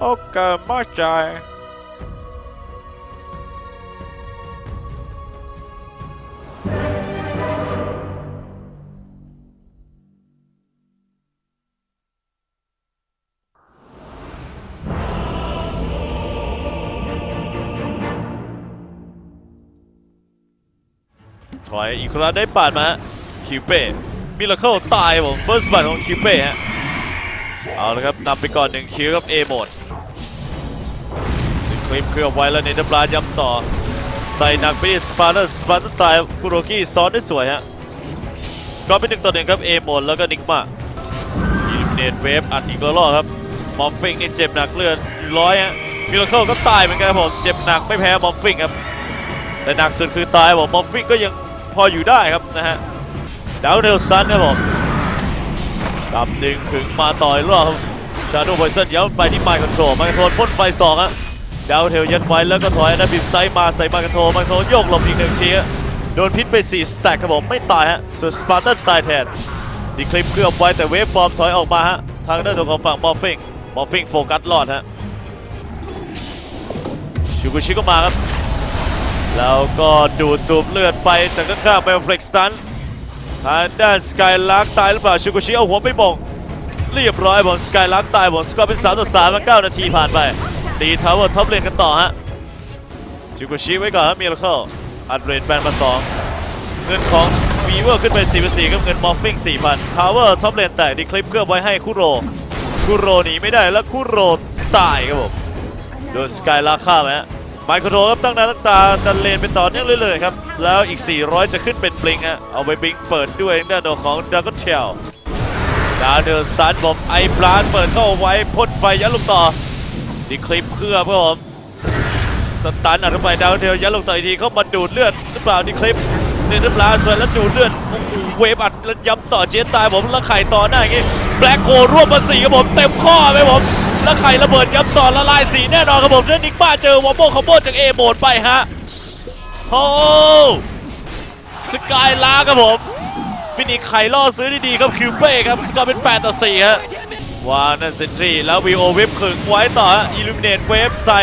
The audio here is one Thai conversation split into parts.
โอ้เกินมากใจถอยอีกครั้งได้ปาดมาคิวเป้มิราเคิลตายผมเฟิร์สบัตของคิวเป้ฮะ เอาละครับนำไปก่อนหนึ่งคิวครับเอหมดคลิปเคลือบไว้แล้วเนเธอร์บลาย้ำต่อ ใส่หนักไปที่สปาร์ตันสปาร์ตันตายคุโรกิซ้อนได้สวยฮะสกอร์เป็นหนึ่งต่อหนึ่งครับเอหมดแล้วก็นิกมาอิลิเนตเวฟอัดอีกแล้วรอบครับมอฟฟิงนี่เจ็บหนักเลือดร้อยฮะมิราเคิลก็ตายเหมือนกันครับผมเจ็บหนักไม่แพ้มอฟฟิงครับแต่หนักสุดคือตายผมมอฟฟิกก็ยังพออยู่ได้ครับนะฮะดาวเนลซันครับผม ดับหนึ่งถึงมาต่อยรอบชาโดว์ไพซันย้ำไปที่ไมค์คอนโทรลไมค์คอนโทรพ่นไฟสองฮะดาวเทลยัดไว้แล้วก็ถอยนะบิดไซด์มาใส่ไมค์คอนโทรไมค์คอนโทรโยกหลบอีกหนึ่งทีฮะโดนพิษไป4สแต็กครับผมไม่ตายฮะส่วนสปาร์ตันตายแทนดีคลิปเคลือบไว้แต่เวฟฟอร์มถอยออกมาฮะทางด้านตรงของฝั่งมอฟฟิงมอฟฟิงโฟกัสรอดฮะชูกุชิก็มาครับแล้วก็ดูดสูบเลือดไปจากข้างไปเฟล็กสตัน ทางด้านสกายลักตายหรือเปล่าชูกุชิเอาหัวไปบงเรียบร้อยบอลสกายลักตายบอลสกอร์เป็น3ต่อ3แล้ว9นาทีผ่านไปตีทาวเวอร์ท็อปเลนกันต่อฮะชูกุชิไว้ก่อนฮะมีลเคิลอัดเรนแบนมา2เงินของวีเวอร์ขึ้นไป4 4กับเงินมอฟฟิง4,000ทาวเวอร์ท็อปเลนแตกดีคลิปเคลือไว้ให้คุโรคุโรหนีไม่ได้แล้วคุโรตายครับผมโดนสกายลักฆ่าไหมฮะ ไมโครโทรครับตั้งหน้าตั้งตาดันเลนเป็นต่อเนื่องเรื่อยๆครับ แล้วอีก 400 จะขึ้นเป็นบลิงฮะเอาไปบลิงเปิดด้วยด้านของดากอนเชลดาวเดอร์สตาร์ทผมไอ้ปลานเปิดเข้าไว้พ่นไฟยัดลูกต่อดีคลิปเคลือบครับผมสตันอัดเข้าไปดาวเทลยัดลงต่ออีกทีเข้ามาดูดเลือดหรือเปล่าดีคลิปเนเธอร์บลาสวยแล้วดูดเลือดโอ้โหเวฟอัดแล้วย้ำต่อเจนตายผมแล้วไข่ต่อหน้าอย่างงี้แบล็คโครวบมาสี่ครับผมเต็มข้อไหมผม แล้วไข่ระเบิดย้ำต่อละลายสีแน่นอนครับผมแล้วนิกบ้าเจอวอมโบคอมโบจากเอโหมดไปฮะโอ้สกายลาครับผมฟินิกไข่ล่อซื้อได้ดีครับคิวเป้ครับสกอร์เป็น 8 ต่อ 4 ฮะวานันเซนทรีแล้ววีโอเวฟขึงไว้ต่ออิลูมิเนตเวฟใส่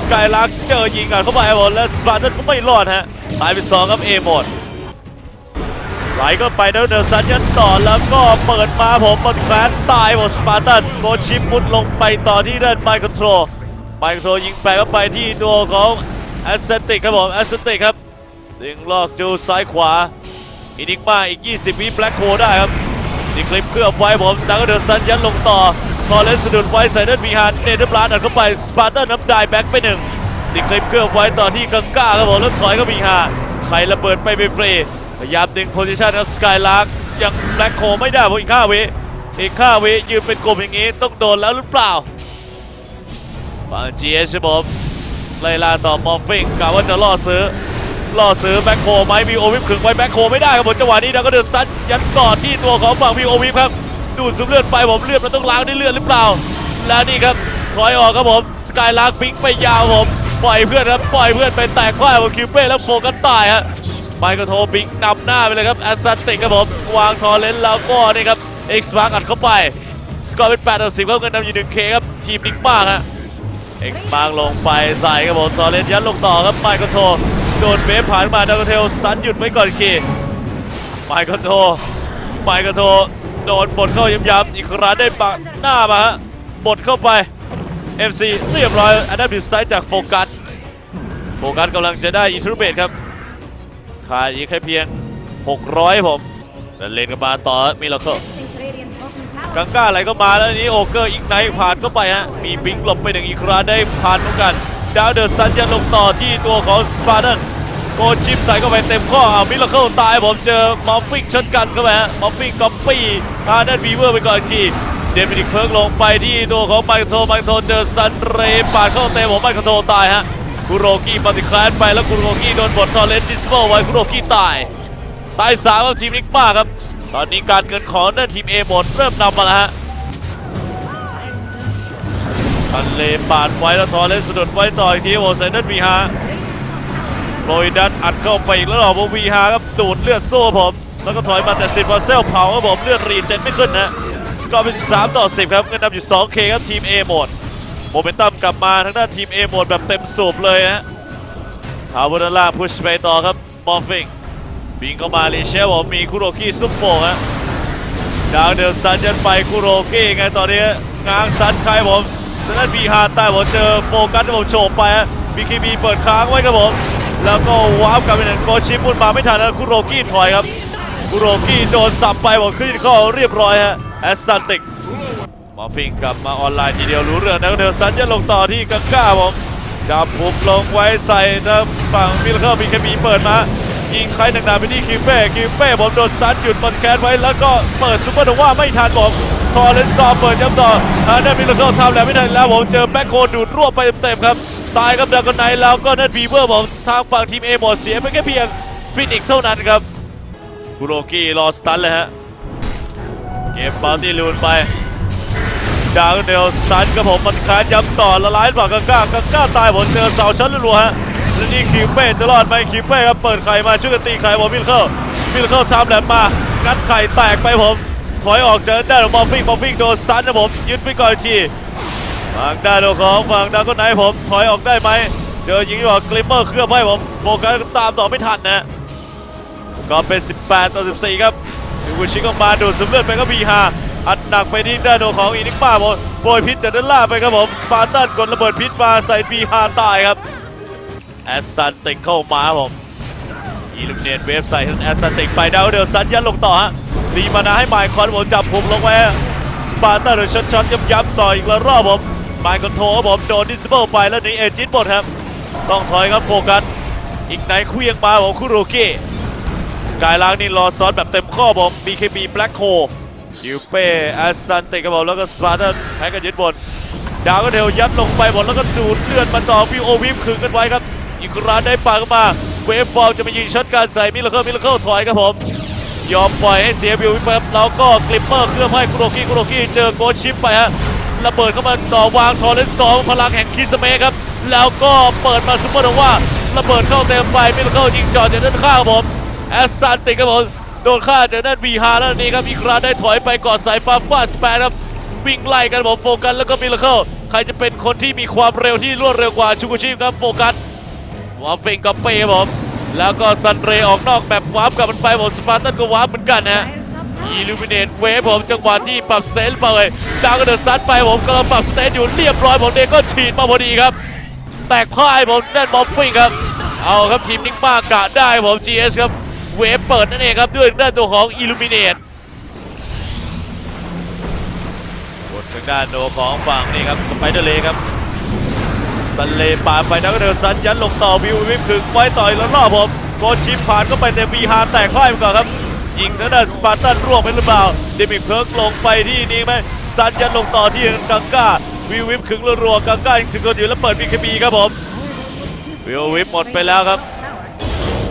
สกายลักเจอยิงกันเข้าไปครับผมแล้วสปาร์ตันก็ไม่รอดฮะตายไปสองครับเอหมด ไหลก็ไปแล้วเดลซันยันต่อแล้วก็เปิดมาผมบอลแคลนตายหมดสปาร์ตันโกชิปมุดลงไปต่อที่ด้านไมค์คอนโทรลไมค์คอนโทรลยิงไปก็ไปที่ตัวของแอสเซนติกครับผมแอสเซนติกครับดึงลอกจูซ้ายขวาอินิกมาอีก 20 วิแบล็คโฮได้ครับนี่คลิปเคลือบไว้ผมดังก็เดินซันยันลงต่อคอเลนสะดุดไว้ใส่เดินมีฮานเนเธอร์บลานอัดเข้าไปสปาร์ตันน้ำได้แบ็กไปหนึ่งนี่คลิปเคลือบไว้ต่อที่กังก้าครับผมแล้วถอยก็มีฮาใครระเบิดไปเบฟรี พยายามดึงโพซิชันครับสกายลักยังแบล็คโคไม่ได้ผมอีกห้าวิอีกห้าวิยืนเป็นกลุ่มอย่างนี้ต้องโดนแล้วหรือเปล่าฝั่งจีเอชผมไล่ล่าต่อมอฟฟิงกะว่าจะล่อซื้อล่อซื้อแบ็คโฮไหมมีโอวิปขึงไว้แบ็คโฮไม่ได้ครับผมจังหวะนี้ดังก็เดินสตันยันต่อที่ตัวของฝั่งมีโอวิปครับดูดซึมเลือดไปผมเลือดมันต้องล้างด้วยเลือดหรือเปล่า และนี่ครับถอยออกครับผมสกายลากปิงไปยาวผมปล่อยเพื่อนครับปล่อยเพื่อนไปแตกควายของคิวเป้แล้วโฟกัสตายฮะ ไมโครโทบิงนำหน้าไปเลยครับแอสซันติกครับผมวางทอร์เลนแล้วก็นี่ครับเอ็กซ์มาร์กอัดเข้าไป สกอร์เป็น8ต่อ10ครับเงินนำอยู่ 1K ครับ ทีมนิกมากฮะเอ็กซ์มาร์กลงไปใส่ครับผมซอเลนยัดลงต่อครับไมค์คอนโทรโดนเวฟผ่านมาดาวเทลสันหยุดไว้ก่อนคีไมค์คอนโทรไมค์คอนโทรโดนบดเข้าย้ำๆอีกครั้งได้ปะหน้ามาฮะบดเข้าไป MC เรียบร้อยอันดับดิฟไซด์จากโฟกัสโฟกัสกำลังจะได้อินทรูเบตครับ ขาดอีกแค่เพียง 600 ผมแล้วเลนกันมาต่อมิลเลอร์กังก้าอะไรก็มาแล้วนี้โอเกอร์อีกไนท์ผ่านเข้าไปฮะ มีบิงหลบไปหนึ่งอีกคราได้ผ่านเหมือนกัน ดาวเดอร์ซันจะลงต่อที่ตัวของสปาร์ตันโกชิปใส่เข้าไปเต็มข้อเอามิลเลอร์ตายผมเจอมอฟฟิงชนกันเข้าไปฮะมอฟฟิงก๊อปปี้พาดันวีเวอร์ไปก่อนทีเดมินิกเพิร์กลงไปที่ตัวของไมค์โทไมค์โทเจอซันเรย์ปาดเข้าเต็มผมไมค์โทตายฮะ คุโรกิปฏิคลานไปแล้วคุโรกิโดนบททอเรนดิสโบไว้คุโรกิตาย ตายสามของทีมนิกมาครับ ตอนนี้การเงินของด้านทีม A หมดเริ่มนำมาแล้วฮะคันเลปาดไว้แล้วทอเลนสะดุดไว้ต่ออีกทีโอ้ไซนันวีฮาโรยดันอัดเข้าไปอีกแล้วหรอว่าวีฮาครับดูดเลือดโซ่ผม แล้วก็ถอยมาแต่สิบมาเซลเผาครับผมเลือดรีเจนไม่ขึ้นนะสกอร์เป็น13 ต่อ 10 ครับเงินนำอยู่ 2K ครับทีม A หมด โมเมนตัมกลับมาทางด้านทีม A หมดแบบเต็มสูบเลยฮะทาวเวอร์ด้านล่าพุชไปต่อครับมอฟฟิงบิงเข้ามาลีเชฟผมมีคุโรกิซุปโปฮะดาวเดลซันยันไปคุโรกิไงตอนนี้ง้างซันใครผมทางด้านบีฮาใต้ผมเจอโฟกัสที่ผมโฉบไปฮะบีคีบีเปิดค้างไว้ครับผมแล้วก็ว้าร์ปกลับไปหนึ่งโกชิมุนมาไม่ทันแล้วคุโรกิถอยครับคุโรกิโดนสับไปผมขึ้นข้อเรียบร้อยฮะแอสซันติก มอฟิงกลับมาออนไลน์ทีเดียวรู้เรื่องนะเดลสันจะลงต่อที่กังก้าผมจับผมลงไว้ใส่ทาฝั่งมิลเคอร์มีแคมีเปิดมายิงใครหนักๆไปที่คิวเป้คิวเป้ผมโดนสตันหยุดบอลแคสไว้แล้วก็เปิดซูเปอร์โนว่าไม่ทันผมทอร์เรนซอเปิดย้ำต่อทางด้มิลเคอร์ทำแล้วไม่ทันแล้วผมเจอแบ็คโคดูดรวบไปเต็มๆครับ ตายกับดากอนไนแล้วก็นั่นบีเวอร์ผมทางฝั่งทีมเอหมดเสียไปแค่เพียงฟินิกเท่านั้นครับคุโรกิรอสตันเลยฮะเก็บบาลตี้ลูนไป ดาวเนลสตันกับผมมันคานย้ำต่อละลายฝั่งกังก้ากังก้าตายผมเจอเสาชั้นรัวฮะและนี่คิวเป้จะรอดไหมคิวเป้ครับเปิดไข่มาช่วยกันตีไข่ผมมิลเคิลมิลเคิลทำแหลมมางัดไข่แตกไปผมถอยออกเจากด้านของบอฟฟิงบอฟฟิงโดนสตันนะผมยึดไปก่อนทีฝั่งด้านของฝั่งดาวก็ไหนผมถอยออกได้ไหมเจอยิงที่บอกกลิมเมอร์เคลื่อบให้ผมโฟกัสตามต่อไม่ทันนะก็เป็น 18 ต่อ 14 ครับดูชิก็มาดูดสมเลือดไปก็บีฮา อัดหนักไปที่ด้านของอินิกป้าผมโปรยพิษจากด้านล่างไปครับผมสปาร์ตันกดระเบิดพิษมาใส่บีฮาตายครับแอสซันติงเข้ามาครับผมอีลูมิเนตเวฟใส่ทั้งแอสซันติงไปดาวเดียวซันยันลงต่อฮะรีมานาให้ไมค์คอนผมจับผมลงไว้สปาร์ตันโดนช็อตช็อตย้ำย้ำๆต่ออีกแล้วรอบผมไมค์คอนโทรผมโดนดิสเบิลไปแล้วนีเอจิตหมดครับ ต้องถอยครับโฟกัสอีกไหนคลี้ยงมาของคุโรเกะสกายลากนี่รอซ้อนแบบเต็มข้อผม BKB Black c o คิ วเป้แอสซันติกับผมแล้วก็สปาร์ตันแพ้กันยึดบนดาวก็เทลยัดลงไปบนแล้วก็ดูดเลือดมาต่อวิวโอวิมขึงกันไว้ครับ อีกครั้งได้ปากเข้ามา เวฟฟอร์มจะมายิงช็อตการใส่มิลเลอร์มิลเลอร์ถอยครับผม ยอมปล่อยให้เสียวิววิปเปิบแล้วก็กลิปเปอร์เคลื่อนให้คุโรกิคุโรกิเจอโกชิปไปฮะระเบิดเข้ามาต่อวางทอร์เรนสตอมพลังแห่งคิสเมครับ แล้วก็เปิดมาซุปเปอร์โนว่าระเบิดเข้าเต็มไปมิลเลอร์ยิงจอดเจากด้านข้างครับผมแอสซันติกครับผม โดนฆ่าจากด้านบีฮาแล้วนี่ครับอีกครั้งได้ถอยไปกอดสายฟ้าฟาดสแปนครับวิ่งไล่กันผมโฟกัสแล้วก็มิลเลอร์ใครจะเป็นคนที่มีความเร็วที่รวดเร็วกว่าชูกุชิครับโฟกัสวาร์ปเฟงกับเป้ครับผมแล้วก็ซันเรย์ออกนอกแบบวาร์ปกับมันไปผมสปาร์ตันก็วาร์ปเหมือนกันนะฮะอิลูมิเนตเวฟผมจังหวะที่ปรับเซนไปดาวก็เดินซัดไปผมกำลังปรับสเตนอยู่เรียบร้อยผมเองก็ฉีดมาพอดีครับ แตกพ่ายผมด้านบอมฟิงครับ เอาครับทีมนิกมากะได้ผม GS ครับ เวฟเปิดนั่นเองครับด้วยด้านตัวของอิลูมิเนตบนทางด้านโนของฝั่งนี่ครับสไปเดอร์เลครับสันเลปาไปนักเดินสันยันลงต่อวิววิปขึงไว้ต่อยแล้วรอบผมโกชิปผ่านเข้าไปแต่บีฮาแตกพ่ายไปก่อนครับ ยิงทางด้านสปาร์ตันร่วงไปหรือเปล่าเดมิเพิร์กลงไปที่นี่ไหมสันยันลงต่อที่กังก้าวิววิปขึงรัวๆกังก้ายังถึงคนอยู่แล้วเปิดบีคบีครับผมวิววิปหมดไปแล้วครับ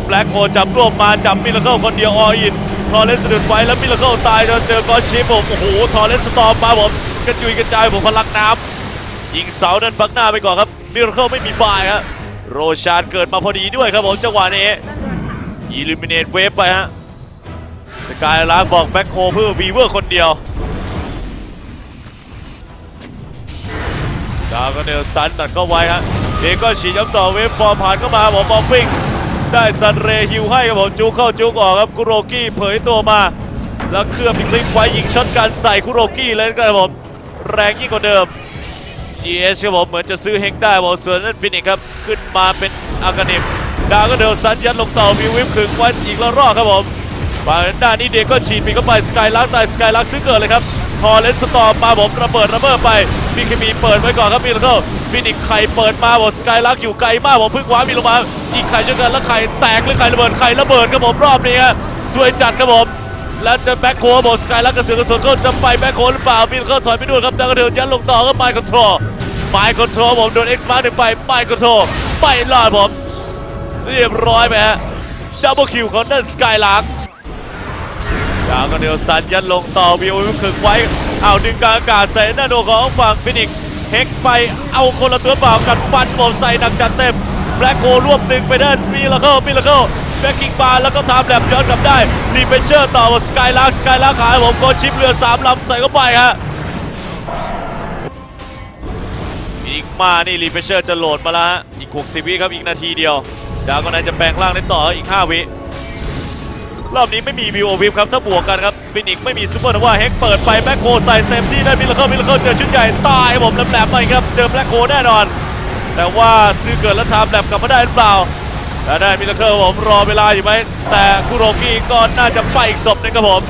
แบล็กโฮจับรวบมาจับมิลเลอร์คนเดียวออินทอร์เรนสะดุดไว้แล้วมิลเลอร์ตายจนเจอกอชิปผมโอ้โหทอร์เรนสตอมมาผมกระจุยกระจายผมพลังน้ำยิงเสานั้นบักหน้าไปก่อนครับมิราเคิลไม่มีบายครับโรชานเกิดมาพอดีด้วยครับผมจังหวะนี้อิลิมิเนตเวฟไปฮะสกายลากบอกแบ็คโฮเพื่อวีเวอร์คนเดียวดาวก็เนลซันตัดเข้าไว้ฮะเองก็ฉีดย้ำต่อเวฟฟอร์มผ่านเข้ามาผมบอมฟิง ได้ซันเรฮิวให้ครับผมจุกเข้าจุกออกครับคุโรกี้เผยตัวมา แล้วเคลื่อนพิคลิกไว้ยิงช็อตการใส่คุโรกี้เลยนะครับผมแรงยิ่งกว่าเดิม GS ครับผมเหมือนจะซื้อเฮงได้บอกส่วนนั้นฟินิกครับขึ้นมาเป็นอากานิมดาวก็เดินสัญยันลงเสามีวิปขึงไว้อีกแล้วรอบครับผมฝั่งด้านนี้เด็กก็ฉีดปีเข้าไปสกายลักตายสกายลักซื้อเกิดเลยครับ ทอเลนสตอมมาผมระเบิดระเบิดไปมีเคมีเปิดไว้ก่อนครับมีแล้วก็ฟินิกไข่เปิดมาบอกสกายลักอยู่ไกลมากผมพิ่งคว้ามีลงมาอีกไข่ช่วยกันแล้วไข่แตกหรือไข่ระเบิดไข่ระเบิดครับผมรอบนี้ฮะสวยจัดครับผมแล้วจะแบ็คโคบอสกายลักกระสือกระสุนก็จะไปแบ็คโคหรือเปล่ามีแล้วก็ถอยไปด้วยครับดาวก็เดินยันลงต่อก็ไมค์คอนโทรลไมค์คอนโทรลผมโดน X มาหนึ่งไปไมค์คอนโทรลไปรอดผมเรียบร้อยไปฮะดับเบิลคิวของด้านสกายลัก ดาวก็เดียวสันยันลงต่อวิวขึงไว้เอาดึงกลางอากาศใส่หน้าโดของฝั่งฟินิกเฮกไปเอาคนละตัวเปล่ากันฟันผมใส่หนักจัดเต็มแบล็คโครวบดึงไปเด้นมิลเคิลมิลเคิลแบ็คกิ้งบาร์แล้วก็ทำแลบย้อนกลับได้รีเฟนเชอร์ต่อสกายลักสกายลักหายผมโกชิปเรือสามลำใส่เข้าไปฮะอีกมานี่รีเฟชเชอร์จะโหลดมาแล้วฮะอีก 60 วิครับอีกนาทีเดียวดาวก็นายจะแปลงร่างได้ต่ออีก 5 วิ รอบนี้ไม่มีวิววิปครับถ้าบวกกันครับฟินิกไม่มีซูเปอร์นว่าเฮกเปิดไปแบ็คโคใส่เต็มที่ได้มิลเลอร์มิลเลอร์เจอชุดใหญ่ตายผมแหลมๆไปครับเจอแบ็คโคแน่นอน แต่ว่าซื้อเกิดแล้วทำแหลมกลับมาได้หรือเปล่าและได้มิลเลอร์ผมรอเวลาอยู่ไหมแต่คุโรกี้ก็น่าจะไปอีกศพหนึงครับผม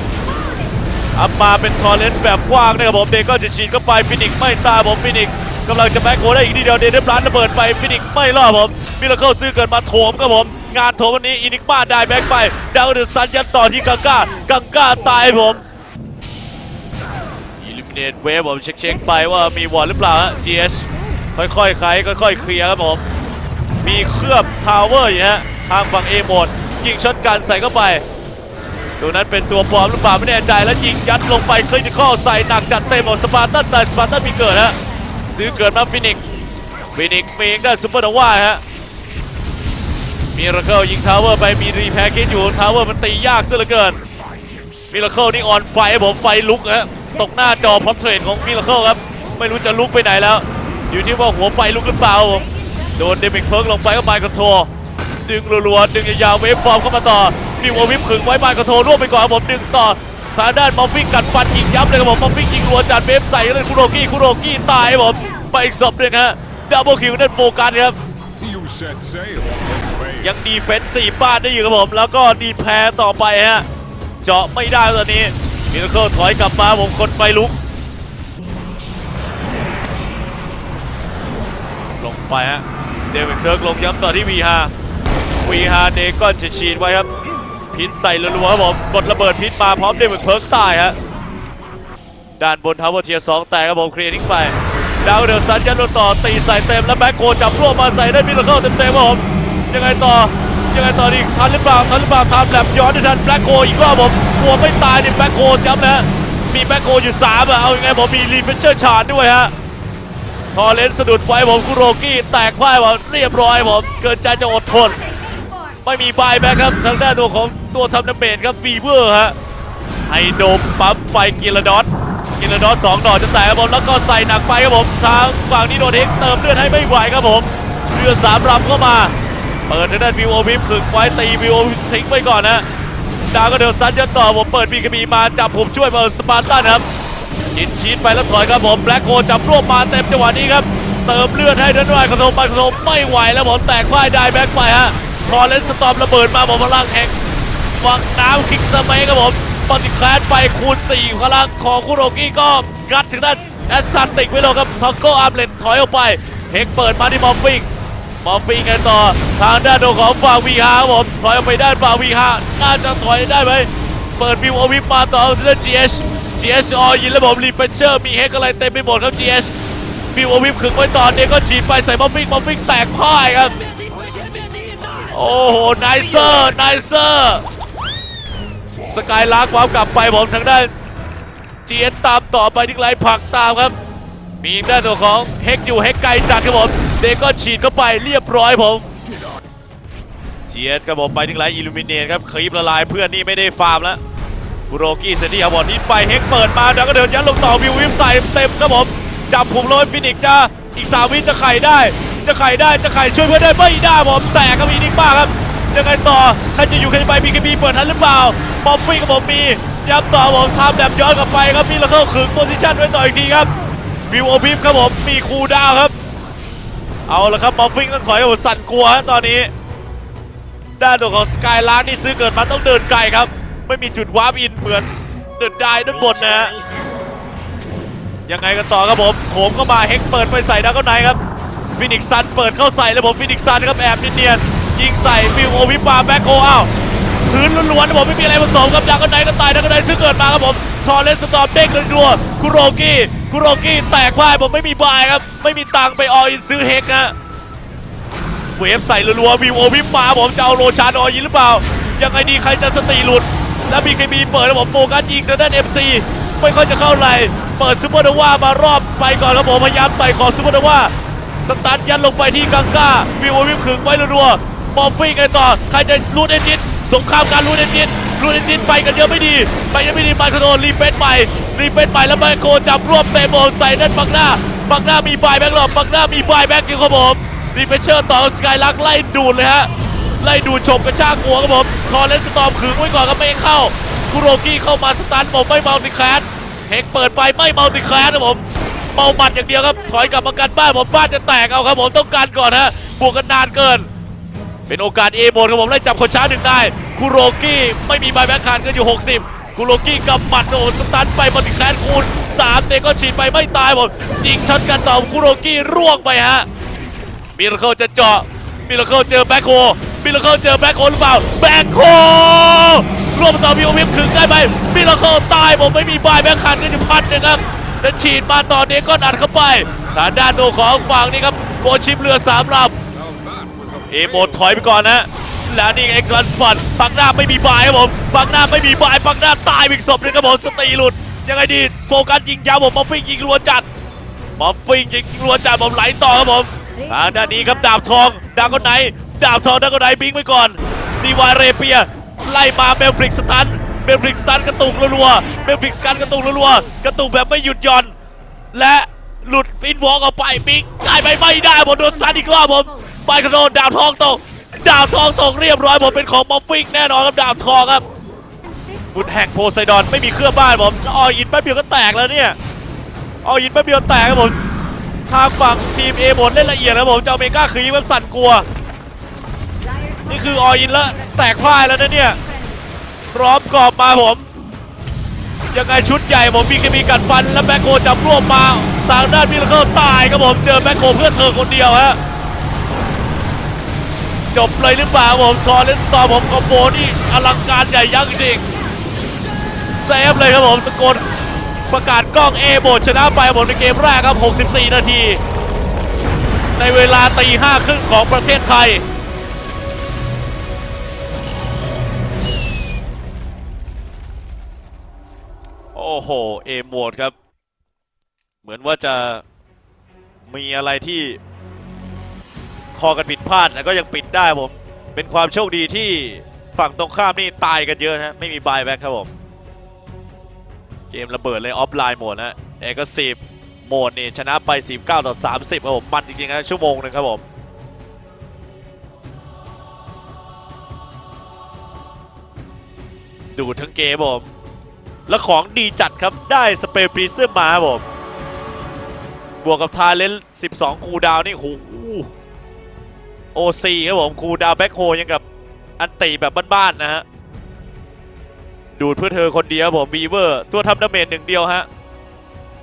อัพมาเป็นทอร์เรนต์แบบกว้างนะครับผมเดก็จะฉีดเข้าไปฟินิกไม่ตายผมฟินิกกำลังจะแบ็คโคได้อีกนิดเดียวเดนเดบลันระเบิดไปฟินิกไม่รอดผมมิลเลอร์ซื้อเกิดมาโถมครับผม งานโถมวันนี้อินิกมาได้แบ็คไปดาวเดอะซันยันต่อที่กังก้ากังก้าตายผมอิลิมิเนตเวฟผมเช็คๆไปว่ามีวอร์หรือเปล่าฮะ GS ค่อยๆไขค่อยๆเคลียร์ครับผม มีเคลือบทาวเวอร์อยู่ฮะทางฝั่ง A หมดยิงช็อตกันใส่เข้าไปตัวนั้นเป็นตัวปลอมหรือเปล่าไม่แน่ใจแล้วยิงยัดลงไปคลินิคอลใส่หนักจัดเต็มของสปาร์ตันแต่สปาร์ตันมีเกิดฮะซื้อเกิดมาฟินิกฟินิกมีเองได้ซูเปอร์โนวาฮะ มิราเคิลยิงทาวเวอร์ไปมีรีแพคคิดอยู่ทาวเวอร์มันตียากซะเหลือเกินมิราเคิลนี่ออนไฟผมไฟลุกฮะตกหน้าจอพอมเทรดของมิราเคิลครับ ไม่รู้จะลุกไปไหนแล้ว อยู่ที่ว่าหัวไฟลุกหรือเปล่าผมโดนเดมิกเพิร์กลงไปก็ไมค์คอนโทรดึงรัวๆดึงยาวๆเวฟฟอร์มเข้ามาต่อมีวอวิปขึงไว้ไมค์คอนโทรรวบไปก่อนผมดึงต่อทางด้านมอฟฟิงกัดฟันยิงยับเลยครับผมมอฟฟิงยิงรัวจัดเวฟใส่เลยคุโรกี้คุโรกี้ตายผมไปอีกศพหนึ่งฮะดับเบิลคิวนั่นโฟกัสครับ ยังดีเฟนส์สี่บ้านได้อยู่ครับผม แล้วก็ดีแพรต่อไปฮะ เจาะไม่ได้ตอนนี้มิราเคิลถอยกลับมาผมคนไฟลุก ลงไปฮะ เดวิดเคิร์กลงย้ำต่อที่วีฮาวีฮาเดกอนจะฉีดไว้ครับ พิษใส่รัวๆครับผม กดระเบิดพิษมาพร้อมเดวิดเพิร์กตายฮะ ด้านบนทาวเวอร์เทียร์สองแตกครับผมเคลียร์ทิ้งไปดาวเดอลซันยันโดนต่อตีใส่เต็มแล้วแบ็คโคจับรวบมาใส่ได้มิลเลอร์เต็มเต็มๆครับผม ยังไงต่อยังไงต่อดีทันหรือเปล่าทันหรือเปล่าทำแลบย้อนด้ทันแบ็คโคอีกรอบผมกลัวไม่ตายดิแบ็คโคจำนะมีแบ็คโคอยู่สามอะเอายังไงผมมีรีเฟนเชอร์ชาร์ดด้วยฮะพอเลนสะดุดไว้ผมคุโรกี้แตกพ่ายผมเรียบร้อยผมเกินใจจะอดทน ไม่มีบายแบ็คครับทางด้านตัวของตัวทำดาเมจครับวีเวอร์ฮะไฮโดมปั๊มไฟกิลดอสกิลดอสสองดอกจะแตกครับผมแล้วก็ใส่หนักไปครับผมทางฝั่งนี้โดนเอกเติมเลือดให้ไม่ไหวครับผมเรือสามลำเข้ามา เปิดทางด้านวิวโอวิฟขึงไว้ตีวิวโอวิฟทิ้งไปก่อนนะดาวก็เดินซัดยันต่อผมเปิดบีกบีมาจับผมช่วยเปิดสปาร์ตันครับกินชีสไปแล้วถอยครับผมแบล็คโคจับรวบมาเต็มจังหวะนี้ครับเติมเลือดให้ด้านด้วยคอนโทรมาคอนโทรไม่ไหวแล้วผมแตกพ่ายได้แบ็คไปฮะพอเลนสตอมระเบิดมาผมพลังแห่งวังน้ำคิกสเมย์ครับผมปฏิแคลนไปคูณ 4 พลังของคุโรกี้ก็งัดถึงด้านแอสซันติกไว้เลยครับทอกโกอาร์เลนถอยออกไปเฮกเปิดมาที่มอฟฟิง มอฟฟิงกันต่อทางด้านโดของฝั่งวีฮาผมถอยออกไปด้านฝั่งวีฮาน่าจะถอยได้ไหมเปิดวิวอวิปมาต่อทางด้าน GH GH อออยินแล้วผมรีเฟนเชอร์มีเฮกอะไรเต็มไปหมดครับ GH วิวอวิปขึงไว้ต่อเด็กก็ฉีดไปใส่มอฟฟิงมอฟฟิงแตกพ่ายครับ โอ้โหไนเซอร์ไนเซอร์สกายล้างความกลับไปผมทางด้านจียนตามต่อไปที่ไลผักตามครับ มีด้านตัวของเฮกอยู่เฮกไกลจัดครับผมเดก็ฉีดเข้าไปเรียบร้อยผมเจียนครับผมไปที่ไลท์อิลูมิเนตครับคลีบละลายเพื่อนนี่ไม่ได้ฟาร์มแล้วบุโรกี้เซนดี้อาบอดนี้ไปเฮกเปิดมาแล้วก็เดินยันลงต่อวิววิมใส่เต็มครับผมจับผมโรยฟินิกซ์จะอีกสามวิจะไข่ได้ จะไข่ได้จะไข่ช่วยเพื่อนได้ไม่ได้ผมแตกครับอีนิกบ้าครับยังไงต่อใครจะอยู่ใครจะไปมีกบีเปิดทันหรือเปล่าบอมฟี่กับผมมีย้ำต่อผมทำแบบย้อนกลับไปครับมีแล้วเข้าขึงโพซิชั่นไว้ต่ออีกทีครับ วิวโอพิฟครับผมมีคูดาวครับ เอาละครับบอมฟิงต้องถอยกับผมสั่นกลัวฮะตอนนี้ ด้านตัวของสกายลาร์นี่ซื้อเกิดมาต้องเดินไกลครับ ไม่มีจุดวาร์ปอินเหมือนเดินได้ด้านบนนะฮะยังไงกันต่อครับผมโถมเข้ามาเฮกเปิดไปใส่ดาวก็ไนครับฟินิกซันเปิดเข้าใส่แล้วผมฟินิกซันครับแอบเนียนยิงใส่ฟิวโอวิปาแบ็คโคอ้าวพื้นล้วนๆครับผมไม่มีอะไรผสมครับดาวก็ไนก็ตายดาวก็ไนซึ่งเกิดมาครับผมทอร์เรนสตอมเด้งเลยดัวๆคุโรกี้ คุโรกี้แตกพ่ายผมไม่มีบายครับ ไม่มีตังไปออินซื้อเฮกนะเวฟใส่รัวๆวิวโอวิปมาผมจะเอาโรชานอยินหรือเปล่า ยังไงดีใครจะสติหลุด แล้วมีเคมีเปิดแล้วผมโฟกัสยิงทางด้าน MC ไม่ค่อยจะเข้าไหลเปิดซูเปอร์โนวามารอบไปก่อนครับผมพยายามไต่ขอซูเปอร์โนวาสตันยันลงไปที่กังก้าวิวโอวิวขึงไว้รัวๆบอมฟี่กันต่อใครจะรูดเอนจินสงครามการรูดเอนจินรูดเอนจินไปกันเยอะไม่ดี ไปยังไม่ดีมาคโดนรีเฟนใหม่ รีเฟนใหม่แล้วไมโครจับรวบเตะบอลใส่ด้านฝั่งหน้าบังหน้ามีบายแบ็กหรอบังหน้ามีบายแบ็กอยู่ครับผมดีเฟเชอร์ต่อสกายลักไล่ดูดเลยฮะไล่ดูดชมกระชากหัวครับผมคอเลสตอมขึงไว้ก่อนก็ไม่เข้าคุโรกี้เข้ามาสตันผมไม่เมาติแคสเฮกเปิดไปไม่เมาติแคสครับผมเมาหมัดอย่างเดียวครับถอยกลับมากันบ้านผมบ้านจะแตกเอาครับผมต้องการก่อนฮะบวกกันนานเกิน เป็นโอกาสเอโมนครับผมไล่จับคนช้าหนึ่งได้คุโรกี้ไม่มีใบแบ็คคานก็อยู่ 60 คุโรกี้กำหมัดโอ้โหสตันไปมาติแคสคูณ3เตะก็ฉีดไปไม่ตายผมดยิงช็อตกันต่อคุโรกี้ร่วงไปฮะมิราเคิลจะเจาะมิราเคิลเจอแบ็คโฮมิราเคิลเจอแบ็คโฮหรือเปล่าแบ็คโฮรวมต่อพิวพิมขึงได้ไหมมิราเคิลตายผมไม่มีบายแบ็คคันกันอยู่พันหนึงครับแล้วฉีดมาต่อเดก้อนอัดเข้าไปทางด้านโดของฝั่งนี้ครับโกชิปเรือสามลำเอโมดถอยไปก่อนนะ แล้วนี่เอ็กซ์วันสปอตปักหน้าไม่มีบายครับผมปักหน้าไม่มีบายปักหน้าตายอีกศพนึงครับผมสตีหลุด ยังไงดีโฟกัสยิงยาวผมมาฟิงยิงรัวจัดมอฟฟิงยิงรัวจ่าผมไหลต่อครับผมทางด้านนี้ครับดาบทองดาบคนไหนดาบทองดาบคนไหนบิงไปก่อนดีวาเรเปียไล่มาเบลฟริกสตันเบลฟริกสตันกระตุกรัวๆเบลฟริกสตันกระตุกรัวๆกระตุกแบบไม่หยุดหย่อน และหลุดฟินวอล์กออกไปบิงได้ไปไม่ได้ผมโดนสตันอีกรอบผมไปกระโดดดาบทองตก ดาบทองตกเรียบร้อยผมเป็นของมอฟฟิงแน่นอนครับดาบทองครับบุญแห่งโพไซดอนไม่มีเครื่องบ้านผมออยินแป๊บเดียวก็แตกแล้วเนี่ยเอยินแป๊บเดียวแตกครับผมทางฝั่งทีมเอบนเล่นละเอียดครับผมเจ้าเมก้าคือยิงแบบสั่นกลัว นี่คือออินแล้วแตกพ่ายแล้วนะเนี่ยพร้อมกรอบมาผมยังไงชุดใหญ่ผมมีกมีกัดฟันแล้วแบ็คโฮจับรวบมาทางด้านมิลเคิลตายครับผมเจอแบ็คโฮเพื่อเธอคนเดียวฮะ จบเลยหรือเปล่าผมซอเลนสตอร์ผมคอมโบนี่อลังการใหญ่ยักษ์จริงเซฟเลยครับผมตะโกนประกาศกล้องเอโบดชนะไปหมดในเกมแรกครับ 64 นาที ในเวลาตีห้าครึ่งของประเทศไทยโอ้โห เอโบดครับ เหมือนว่าจะมีอะไรที่ คอกันผิดพลาดแต่ก็ยังปิดได้ผม เป็นความโชคดีที่ฝั่งตรงข้ามนี่ตายกันเยอะนะไม่มีบายแบ็คครับผม เกมระเบิดเลยออฟไลน์หมดนะเอกสิบโหมดนี่ชนะไป 19 ต่อ 30ครับผมมันจริงๆนะชั่วโมงหนึ่งครับผมดูทั้งเกมผม แล้วของดีจัดครับได้สเปรย์ปรีเซอร์มาครับผม บวกกับทาเลน12 คูดาวน์นี่โห โอซีครับผมคูดาวแบ็คโฮยังกับอันตีแบบบ้านๆนะฮะดูดเพื่อเธอคนเดียวบผมบีเวอร์ตัวทำดาเมจหนึ่งเดียวฮะ